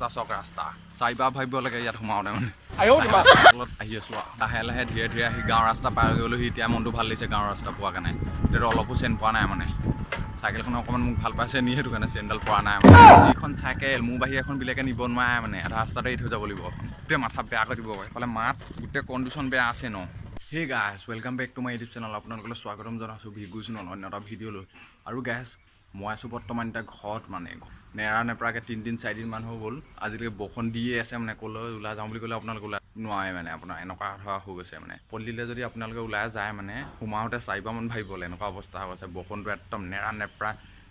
ৰাস্তা চক ৰাস্তা। চাৰি ভাবিব লাগে ইয়াত সোমাওঁ তাৰমানে আহি আছোঁ আৰু। লাহে লাহে ধীৰে ধীৰে আহি গাঁৱৰ ৰাস্তা পাৰ গ'লোহি এতিয়া মনটো ভালো লাগিছে গাঁৱৰ ৰাস্তা পোৱাৰ কাৰণে। এতিয়াতো অলপো চেন পোৱা নাই মানে। চাইকেলখন অকণমান মোক ভালো পাইছে নি সেইটো কাৰণে চেইনডাল পৰা নাই মানে। যিখন চাইকেল মোৰ বাহিৰে এখন বেলেগে নিব নোৱাৰে মানে। এটা ৰাস্তাতে এৰি থৈ যাব লাগিব। গোটেই মাথা বেয়া কৰি দিব। এইফালে মাত গোটেই কণ্ডিশ্যন বেয়া আছে ন। সেই গাছ welcome back to my YouTube channel আপোনালোকলৈ স্বাগতম জনাইছোঁ ভি ভিগুজ নন অন্য এটা ভিডিঅ'লৈ। আৰু গাছ মই আছোঁ বৰ্তমান এতিয়া ঘৰত মানে নেৰা নেপেৰাকৈ তিনিদিন চাৰিদিনমান হৈ গ'ল। আজিলৈকে বৰষুণ দিয়ে আছে মানে ক'লৈ ওলাই যাওঁ বুলি ক'লে আপোনালোকে ওলাই নোৱাৰে মানে আপোনাৰ এনেকুৱা ধৰা হৈ গৈছে মানে। পল্লিলে যদি আপোনালোকে ওলাই যায় মানে সোমাওঁতে চাৰিবাৰমান ভাবিবলৈ এনেকুৱা অৱস্থা হৈ গৈছে। বৰষুণটো একদম নেৰা নেপেৰা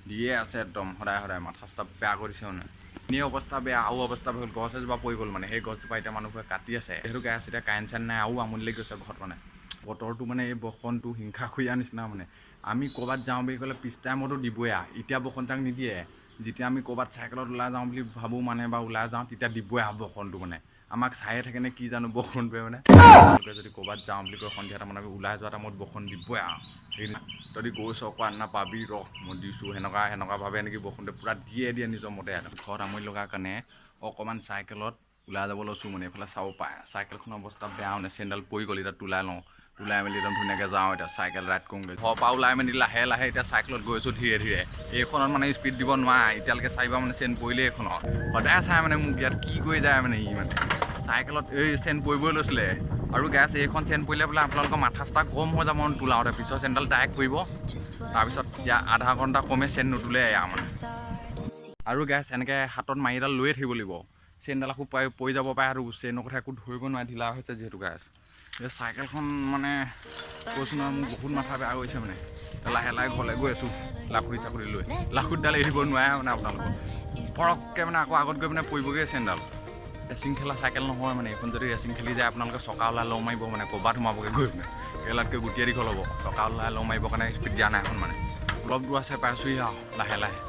দিয়ে আছে একদম সদায় সদায়। মাথা চাথা বেয়া কৰিছে মানে। এনেই অৱস্থা বেয়া আৰু অৱস্থা হ'ল গছ এজোপা পৰি গ'ল মানে। সেই গছজোপা এতিয়া মানুহবোৰে কাটি আছে। সেইটো গেছ এতিয়া কাৰেণ্ট চাৰেণ্ট নাই আৰু আমনি লাগি গৈছে ঘৰত মানে। বতৰটো মানে এই বৰষুণটো হিংসা খুৰীয়া নিচিনা মানে। আমি ক'ৰবাত যাওঁ বুলি ক'লে পিছ টাইমতো দিবই আৰু এতিয়া যাক নিদিয়ে। যেতিয়া আমি ক'ৰবাত চাইকেলত ওলাই যাওঁ বুলি ভাবোঁ মানে বা ওলাই যাওঁ, তেতিয়া দিবই আৰু বৰষুণটো মানে। আমাক চায়ে থাকে নে কি জানো বৰষুণটোৱে মানে? যদি ক'ৰবাত যাওঁ বুলি কয় সন্ধিয়া টাইমত, আমি ওলাই যোৱা টাইমত বৰষুণ দিবই আৰু সেই যদি গৈ চকোৱা নাপাবি ৰ, মই দিছোঁ, সেনেকুৱা সেনেকুৱাভাৱে এনেকৈ বৰষুণটো পূৰা দিয়ে দিয়ে নিজৰ মতে ঘৰত আমনি লগাৰ কাৰণে অকণমান চাইকেলত ওলাই যাব লৈছোঁ মানে এইফালে চাব পায়। চাইকেলখনৰ অৱস্থা বেয়া মানে চেণ্ডেল পৰি গ'ল, এতিয়া তোলাই লওঁ। ওলাই মেলি একদম ধুনীয়াকৈ যাওঁ এতিয়া, চাইকেল ৰাইড কৰোঁগৈ। ঘৰৰ পৰা ওলাই মেলি লাহে লাহে এতিয়া চাইকেলত গৈছোঁ ধীৰে ধীৰে। এইখনত মানে স্পীড দিব নোৱাৰা, এতিয়ালৈকে চাৰিবাৰ মানে চেন পৰিলে এইখনত। সদায় চাই মানে মোক ইয়াত কি কৰি যায় মানে ই মানে। চাইকেলত এই চেন পৰিবই লৈছিলে। আৰু গেছ এইখন চেন পৰিলে বোলে আপোনালোকৰ মাথা চাথা গৰম হৈ যাব তোলাওঁতে পিছৰ চেনডাল ডাইৰেক্ট পৰিব। তাৰপিছত ইয়াৰ আধা ঘণ্টা কমে চেন নুতোলে এয়া মানে। আৰু গেছ এনেকৈ হাতত মাৰি এডাল লৈয়ে থাকিব লাগিব। চেইনডাল আকৌ পৰি যাব পাৰে আৰু চেইনৰ কথা একো ধৰিব নোৱাৰে, ঢিলা হৈছে যিহেতু গেছ চাইকেলখন মানে কৈছোঁ নহয়, মোৰ বহুত মাথা বেয়া গৈছে মানে। লাহে লাহে ঘৰলৈ গৈ আছোঁ লাখুৰি চাকুৰি লৈ। লাখুৰিডাল এৰিব নোৱাৰে মানে আপোনালোকক। পৰককৈ মানে আকৌ আগত গৈ মানে পৰিবগৈ চেইনডাল ৰেচিং খেলা চাইকেল নহয় মানে এইখন যদি ৰেচিং খেলি যায়, আপোনালোকে চকা ওলাই লওঁ মাৰিব মানে ক'ৰবাত সোমাবগৈ গৈ মানে। কেইলাতকৈ গুটিয়ে দীঘল হ'ব চকা ওলাই লওঁ মাৰিবৰ কাৰণে স্পীড দিয়া নাই এখন মানে। অলপ দূৰ আছে, পাইছোঁহি আৰু, লাহে লাহে।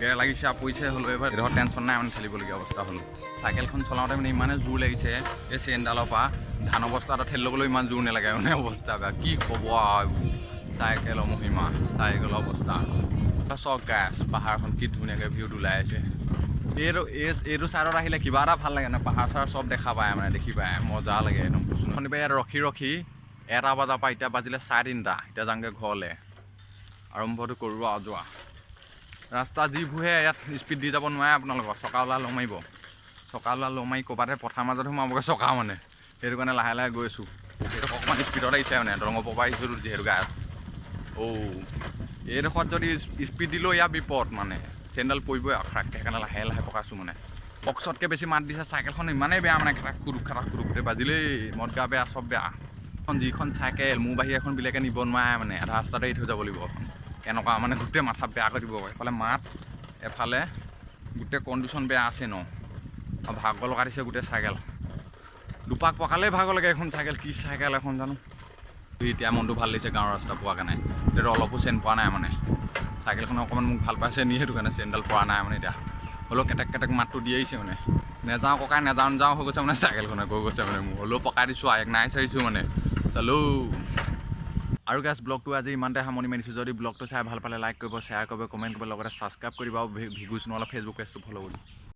গেৰ লাগিছে, আৰু পৰিছে হ'লেও এইবাৰ এডোখৰ টেনশ্যন নাই মানে খেলিবলগীয়া অৱস্থা হ'ল। চাইকেলখন চলাওঁতে মানে ইমানে জোৰ লাগিছে, এই চেইনডালৰ পৰা। ধান অৱস্থা এটা ঠেলি ল'বলৈ ইমান জোৰ নালাগে মানে অৱস্থা বেয়া। কি ক'ব আৰু? চাইকেলৰ মহিমা চাইকেলৰ অৱস্থা। চক গাছ, পাহাৰখন কি ধুনীয়াকৈ ভিউত ওলাই আছে। এইটো, এই, এইটো ছাইডত আহিলে কিবা এটা ভালো লাগে ন? পাহাৰ চাহাৰ চব দেখা পায় মানে দেখি পায়। মজা লাগে একদম। শনিবাৰে ইয়াত ৰখি ৰখি, এটা বজাৰ পৰা এতিয়া বাজিলে চাৰে তিনিটা। এতিয়া যাওঁগৈ ঘৰলৈ। আৰম্ভটো কৰোঁ আৰু যোৱা। ৰাস্তা যিবোৰহে ইয়াত স্পীড দি যাব নোৱাৰে আপোনালোকৰ। চকা ওলা লওঁ মাৰিব। চকা ওলা লওঁ মাৰি ক'ৰবাতে পথাৰ মাজত সোমাবগৈ চকা মানে। সেইটো কাৰণে লাহে লাহে গৈ আছোঁ। সেইটো অকণমান স্পীডত আহিছে মানে দৰঙৰ পৰা আহিছোঁ যিহেতু গাছ অ' এইডোখৰত যদি স্পীড দিলেও ইয়াৰ বিপদ মানে। চেণ্ডেল পৰিবই আৰু খাৰাককৈ সেইকাৰণে লাহে লাহে পকাইছোঁ মানে। বক্সতকৈ বেছি মাত দিছে চাইকেলখন ইমানেই বেয়া মানে খাৰাক খাৰাক কুৰুক গোটেই বাজিলেই। মদ গা বেয়া চব বেয়া। এখন যিখন চাইকেল মোৰ বাহিৰে এখন বেলেগে নিব নোৱাৰে মানে এটা ৰাস্তাতে এৰি থৈ যাব লাগিব এখন। এনেকুৱা মানে গোটেই মাথা বেয়া কৰি দিব পাৰে। এফালে মাত, এফালে গোটেই কণ্ডিশ্যন বেয়া আছে ন। আৰু ভাগৰ লগাই দিছে গোটেই চাইকেল। দুপাক পকালেই ভাগৰ লাগে এখন চাইকেল, কি চাইকেল এখন জানো? এতিয়া মনটো ভালো লাগিছে গাঁৱৰ ৰাস্তা পোৱাৰ কাৰণে। এতিয়াতো অলপো চেন পোৱা নাই মানে। চাইকেলখন অকণমান মোক ভালো পাইছে নি সেইটো কাৰণে চেনডাল পোৱা নাই মানে এতিয়া। হ'লেও কেটেক কেটেক মাতটো দি আহিছে মানে। নেযাওঁ ককাই, নেযাওঁ নেযাওঁ হৈ গৈছে মানে চাইকেলখনে, গৈ গৈছে মানে মোৰ। হ'লেও পকাই দিছোঁ আৰু এক নাই চাৰিছোঁ মানে। চালো। আৰু গাছ ব্লগটো আজি ইমানতে সামৰণি মাৰিছোঁ। যদি ব্লগটো চাই ভালো পালে লাইক কৰিব শ্বেয়াৰ কৰিব কমেণ্ট কৰিব, লগতে ছাবস্ক্ৰাইব কৰিব আৰু ভিডিঅ'চ নহ'লে ফেচবুক পেজটো ফ'ল' কৰিব